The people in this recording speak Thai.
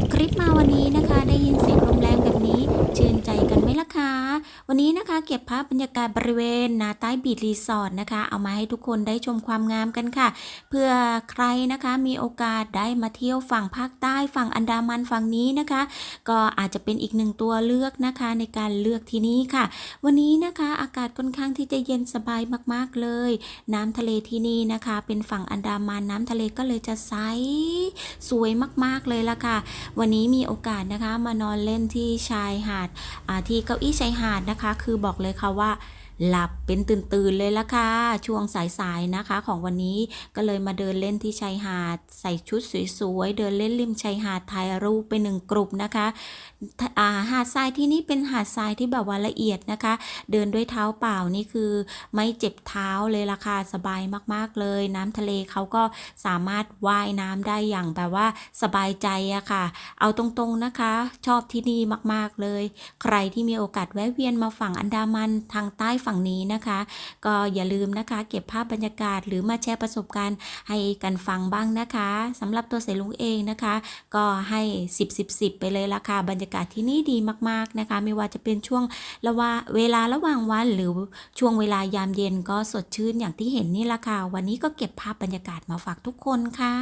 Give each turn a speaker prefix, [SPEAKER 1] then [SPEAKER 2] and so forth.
[SPEAKER 1] ดคลิปมาวันนี้นะคะ ได้ยินเสียงลมแรงแบบนี้ ชื่นใจกันไหมล่ะคะ วันนี้นะคะเก็บภาพบรรยากาศบริเวณนาใต้บีดรีสอร์ทนะคะ เอามาให้ทุกคนได้ชมความงามกันค่ะ เพื่อใครนะคะมีโอกาสได้มาเที่ยวฝั่งภาคใต้ฝั่งอันดามันฝั่งนี้นะคะ ก็อาจจะเป็นอีกหนึ่งตัวเลือกนะคะในการเลือกที่นี่ค่ะ วันนี้นะคะอากาศค่อนข้างที่จะเย็นสบายมากๆเลย น้ำทะเลที่นี่นะคะ เป็นฝั่งอันดามันน้ำทะเลก็เลยจะใสสวยมากๆเลยละค่ะ วันนี้มีโอกาสนะคะมานอนเล่นที่ชายหาดที่เก้าอี้ชายหาดนะคะคือบอกเลยค่ะว่า หลับเป็นตื่นๆเลยละค่ะ ช่วงสายๆนะคะ ของวันนี้ก็เลยมาเดินเล่นที่ชายหาด ใส่ชุดสวยๆ เดินเล่นริมชายหาดถ่ายรูปไปหนึ่งกลุ่มนะคะอาหาดทรายที่นี่เป็นหาดทรายที่แบบว่าละเอียดนะคะ เดินด้วยเท้าเปล่านี่คือไม่เจ็บเท้าเลยล่ะค่ะสบายมากๆเลย น้ำทะเลเขาก็สามารถว่ายน้ำได้อย่างแบบว่าสบายใจอะค่ะ เอาตรงๆนะคะ ชอบที่นี่มากๆเลย ใครที่มีโอกาสแวะเวียนมาฝั่งอันดามันทางใต้ฝั่งั่งนี้นะคะ ก็อย่าลืมนะคะ เก็บภาพบรรยากาศ หรือมาแชร์ประสบการณ์ให้กันฟังบ้างนะคะสำหรับตัวเสลุงเองนะคะ ก็ให้ 10 10 10 ไปเลยละค่ะบรรยากาศที่นี่ดีมากๆนะคะ ไม่ว่าจะเป็นช่วงระว่าเวลาระหว่างวัน หรือช่วงเวลายามเย็นก็สดชื่นอย่างที่เห็นนี่ละค่ะวันนี้ก็เก็บภาพบรรยากาศมาฝากทุกคนค่ะ